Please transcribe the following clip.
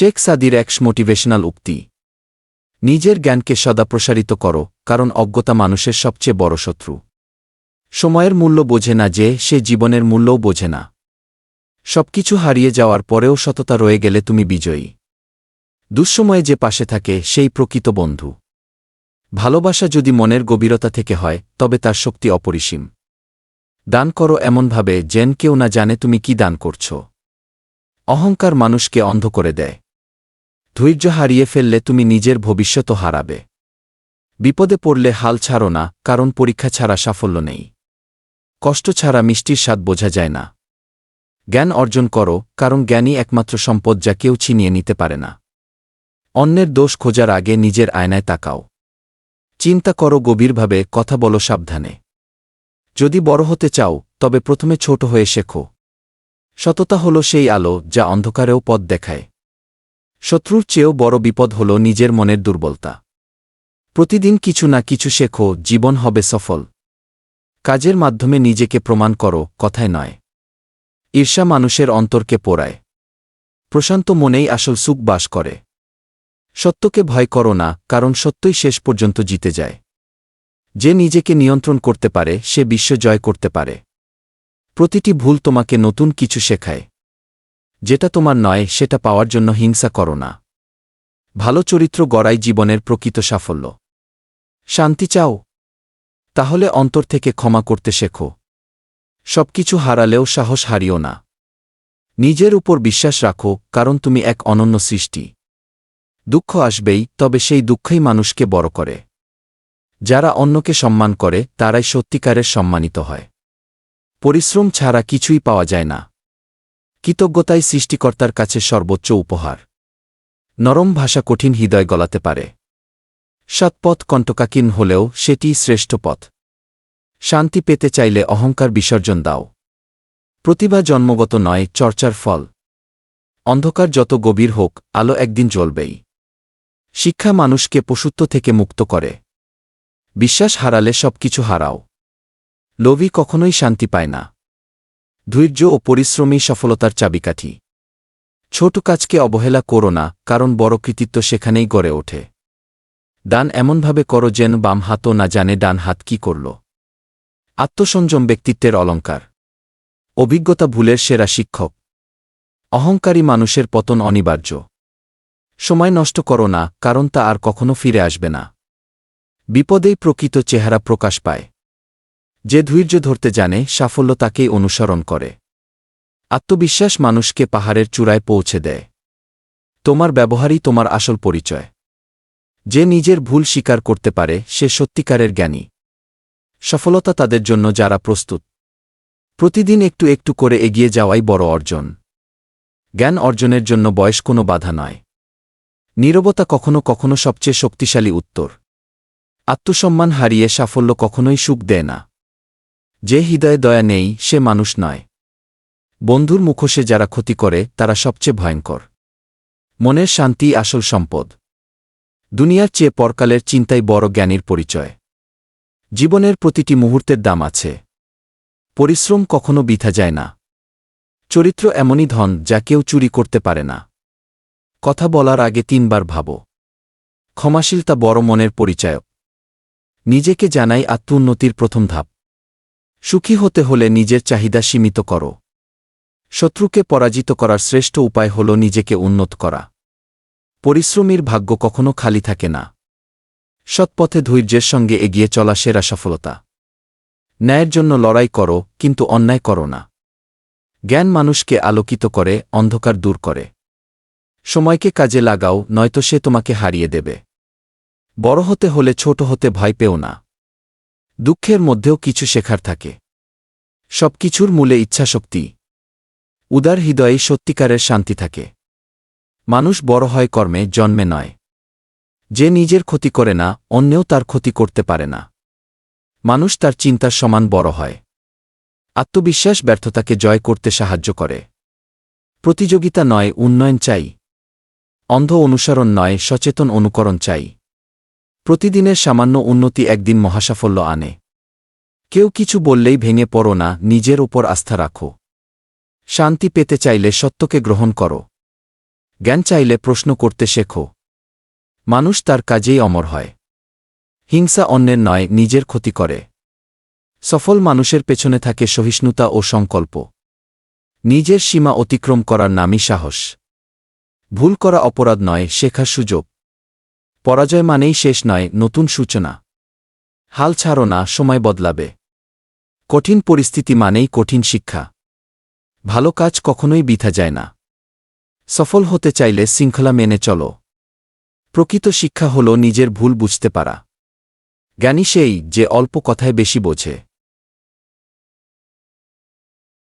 শেখ সাদির এক মোটিভেশনাল উক্তি। নিজের জ্ঞানকে সদা প্রসারিত করো, কারণ অজ্ঞতা মানুষের সবচেয়ে বড় শত্রু। সময়ের মূল্য বোঝে না যে, সে জীবনের মূল্যও বোঝে না। সবকিছু হারিয়ে যাওয়ার পরেও সততা রয়ে গেলে তুমি বিজয়ী। দুঃসময়ে যে পাশে থাকে, সেই প্রকৃত বন্ধু। ভালোবাসা যদি মনের গভীরতা থেকে হয়, তবে তার শক্তি অপরিসীম। দান করো এমনভাবে, যেন কেউ না জানে তুমি কি দান করছ। অহংকার মানুষকে অন্ধ করে দেয়। ধৈর্য হারিয়ে ফেললে তুমি নিজের ভবিষ্যতও হারাবে। বিপদে পড়লে হাল ছাড়ো না, কারণ পরীক্ষা ছাড়া সাফল্য নেই। কষ্ট ছাড়া মিষ্টির স্বাদ বোঝা যায় না। জ্ঞান অর্জন করো, কারণ জ্ঞানই একমাত্র সম্পদ যা কেউ ছিনিয়ে নিতে পারে না। অন্যের দোষ খোঁজার আগে নিজের আয়নায় তাকাও। চিন্তা করো গভীরভাবে, কথা বলো সাবধানে। যদি বড় হতে চাও, তবে প্রথমে ছোট হয়ে শেখো। সততা হল সেই আলো যা অন্ধকারেও পথ দেখায়। শত্রুর চেয়েও বড় বিপদ হল নিজের মনের দুর্বলতা। প্রতিদিন কিছু না কিছু শেখো, জীবন হবে সফল। কাজের মাধ্যমে নিজেকে প্রমাণ করো, কথায় নয়। ঈর্ষা মানুষের অন্তরকে পোড়ায়। প্রশান্ত মনেই আসল সুখ বাস করে। সত্যকে ভয় করো না, কারণ সত্যই শেষ পর্যন্ত জিতে যায়। যে নিজেকে নিয়ন্ত্রণ করতে পারে, সে বিশ্ব জয় করতে পারে। প্রতিটি ভুল তোমাকে নতুন কিছু শেখায়। যেটা তোমার নয়, সেটা পাওয়ার জন্য হিংসা করো না। ভালো চরিত্র গড়াই জীবনের প্রকৃত সাফল্য। শান্তি চাও? তাহলে অন্তর থেকে ক্ষমা করতে শেখো। সবকিছু হারালেও সাহস হারিও না। নিজের উপর বিশ্বাস রাখো, কারণ তুমি এক অনন্য সৃষ্টি। দুঃখ আসবেই, তবে সেই দুঃখই মানুষকে বড় করে। যারা অন্যকে সম্মান করে, তারাই সত্যিকারের সম্মানিত হয়। পরিশ্রম ছাড়া কিছুই পাওয়া যায় না। কৃতজ্ঞতাই সৃষ্টিকর্তার কাছে সর্বোচ্চ উপহার। নরম ভাষা কঠিন হৃদয় গলাতে পারে। সৎপথ কণ্টকাকীন হলেও সেটিই শ্রেষ্ঠ পথ। শান্তি পেতে চাইলে অহংকার বিসর্জন দাও। প্রতিভা জন্মগত নয়, চর্চার ফল। অন্ধকার যত গভীর হোক, আলো একদিন জ্বলবেই। শিক্ষা মানুষকে পশুত্ব থেকে মুক্ত করে। বিশ্বাস হারালে সবকিছু হারাও। লোভী কখনোই শান্তি পায় না। ধৈর্য ও পরিশ্রমী সফলতার চাবিকাঠি। ছোট কাজকে অবহেলা করো না, কারণ বড় কৃতিত্ব সেখানেই গড়ে ওঠে। দান এমনভাবে করো যেন বাম হাতও না জানে ডান হাত কি করল। আত্মসংযম ব্যক্তিত্বের অলঙ্কার অভিজ্ঞতা ভুলের সেরা শিক্ষক। অহংকারী মানুষের পতন অনিবার্য। সময় নষ্ট করো না, কারণ তা আর কখনো ফিরে আসবে না। বিপদেই প্রকৃত চেহারা প্রকাশ পায়। যে ধৈর্য ধরতে জানে, সাফল্য তাকেই অনুসরণ করে। আত্মবিশ্বাস মানুষকে পাহাড়ের চূড়ায় পৌঁছে দেয়। তোমার ব্যবহারই তোমার আসল পরিচয়। যে নিজের ভুল স্বীকার করতে পারে, সে সত্যিকারের জ্ঞানী। সফলতা তাদের জন্য যারা প্রস্তুত। প্রতিদিন একটু একটু করে এগিয়ে যাওয়াই বড় অর্জন। জ্ঞান অর্জনের জন্য বয়স কোনো বাধা নয়। নীরবতা কখনো কখনো সবচেয়ে শক্তিশালী উত্তর। আত্মসম্মান হারিয়ে সাফল্য কখনোই সুখ দেয় না। যে হৃদয়ে দয়া নেই, সে মানুষ নয়। বন্ধুর মুখোশে যারা ক্ষতি করে, তারা সবচেয়ে ভয়ঙ্কর। মনের শান্তি আসল সম্পদ। দুনিয়ার চেয়ে পরকালের চিন্তাই বড় জ্ঞানীর পরিচয়। জীবনের প্রতিটি মুহূর্তের দাম আছে। পরিশ্রম কখনো বিথা যায় না। চরিত্র এমনই ধন, যা কেউ চুরি করতে পারে না। কথা বলার আগে তিনবার ভাবো। ক্ষমাশীলতা বড় মনের পরিচয়। নিজেকে জানাই আত্মোন্নতির প্রথম ধাপ। সুখী হতে হলে নিজের চাহিদা সীমিত করো। শত্রুকে পরাজিত করার শ্রেষ্ঠ উপায় হল নিজেকে উন্নত করা। পরিশ্রমীর ভাগ্য কখনো খালি থাকে না। সৎপথে ধৈর্যের সঙ্গে এগিয়ে চলা সেরা সফলতা। ন্যায়ের জন্য লড়াই করো, কিন্তু অন্যায় করো না। জ্ঞান মানুষকে আলোকিত করে, অন্ধকার দূর করে। সময়কে কাজে লাগাও, নয়তো সে তোমাকে হারিয়ে দেবে। বড় হতে হলে ছোট হতে ভয় পেও না। দুঃখের মধ্যেও কিছু শেখার থাকে। সবকিছুর মূলে ইচ্ছাশক্তি। উদার হৃদয়ে সত্যিকারের শান্তি থাকে। মানুষ বড় হয় কর্মে, জন্মে নয়। যে নিজের ক্ষতি করে না, অন্যেও তার ক্ষতি করতে পারে না। মানুষ তার চিন্তার সমান বড় হয়। আত্মবিশ্বাস ব্যর্থতাকে জয় করতে সাহায্য করে। প্রতিযোগিতা নয়, উন্নয়ন চাই। অন্ধ অনুসরণ নয়, সচেতন অনুকরণ চাই। প্রতিদিনের সামান্য উন্নতি একদিন মহাসাফল্য আনে। কেউ কিছু বললেই ভেঙে পড়ো না, নিজের ওপর আস্থা রাখো। শান্তি পেতে চাইলে সত্যকে গ্রহণ করো। জ্ঞান চাইলে প্রশ্ন করতে শেখো। মানুষ তার কাজেই অমর হয়। হিংসা অন্যের নয়, নিজের ক্ষতি করে। সফল মানুষের পেছনে থাকে সহিষ্ণুতা ও সংকল্প। নিজের সীমা অতিক্রম করার নামই সাহস। ভুল করা অপরাধ নয়, শেখার সুযোগ। পরাজয় মানেই শেষ নয়, নতুন সূচনা। হাল ছাড়ো না, সময় বদলাবে। কঠিন পরিস্থিতি মানেই কঠিন শিক্ষা। ভালো কাজ কখনোই বিথা যায় না। সফল হতে চাইলে শৃঙ্খলা মেনে চলো। প্রকৃত শিক্ষা হল নিজের ভুল বুঝতে পারা। জ্ঞানী সেই যে অল্প কথায় বেশি বোঝে।